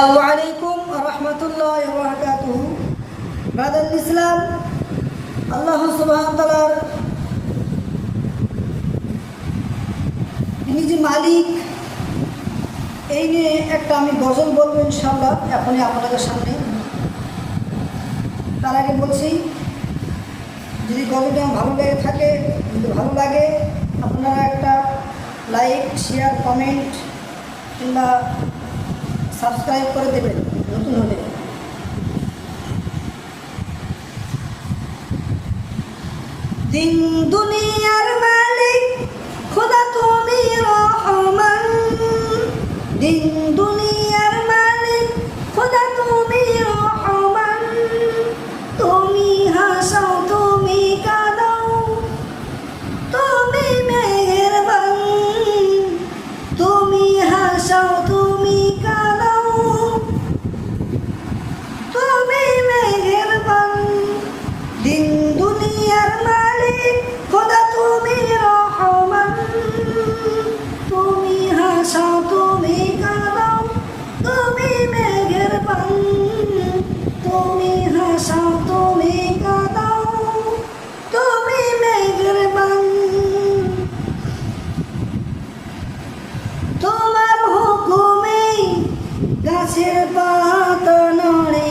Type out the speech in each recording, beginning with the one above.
আলাইকুম রহমতুল্লাহ বরকাতুহ। ব্রাদার ইসলাম, আল্লাহ সুবাহ তালার তিনি যে মালিক, এই নিয়ে একটা আমি গজল বলব ইনশাল্লাহ এখনই আপনাদের সামনে। তার আগে বলছি, যদি গজলটা ভালো লেগে থাকে, যদি ভালো লাগে, আপনারা একটা লাইক, শেয়ার, কমেন্ট কিংবা সাবস্ক্রাইব করে দেবেন নতুন হলে। দিন দুনিয়ার মালিক খোদা তুমি রহমান। দিন দুনিয়ার গাছের পাতা নড়ে।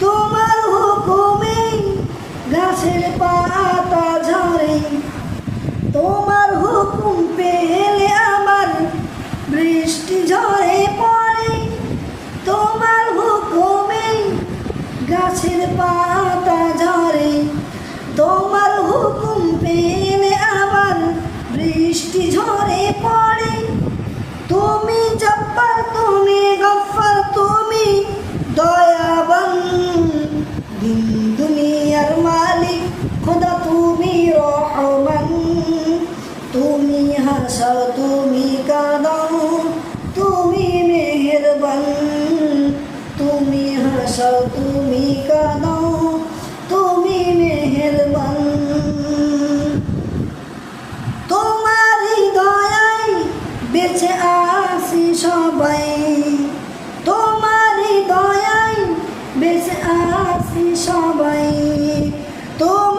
তোমার হুকুমে গাছের পাতা ঝরে। তোমার হুকুম পেলে আমার বৃষ্টি ঝরে পড়ে। তোমার হুকুমে গাছের পাতা ঝরে। তোমার হুকুম পেলে আমার বৃষ্টি ঝরে পড়ে। জব্বার তুমি, গফর তুমি, দয়াবান দিন দুনিয়ার মালিক, খোদা তুমি রহমান। তুমি হাসাও তুমি কাঁদাও তুমি মেহেরবান। তুমি হাসাও তুমি কাঁদাও আসি সবাই। তোমার দয়ায় বেঁচে আছি সবাই। তোমার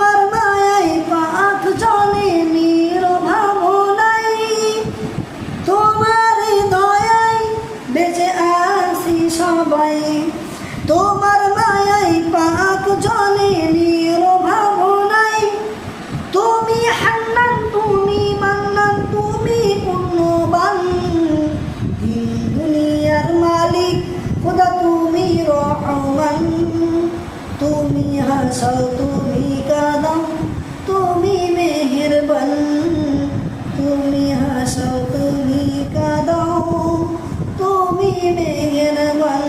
রহমান। তুমি হাসাও, তুমি কাদাও, তুমি মেহেরবান। তুমি হাসাও, তুমি কাদাও, তুমি মেহেরবান।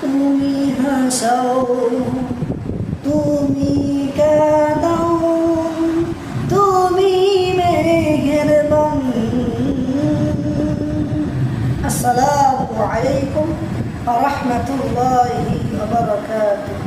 তুমি হাসাও, তুমি কাদাও, তুমি মেহেরবান। আসসালামু আলাইকুম। ওয়া রাহমাতুল্লাহি ওয়া বারাকাতুহু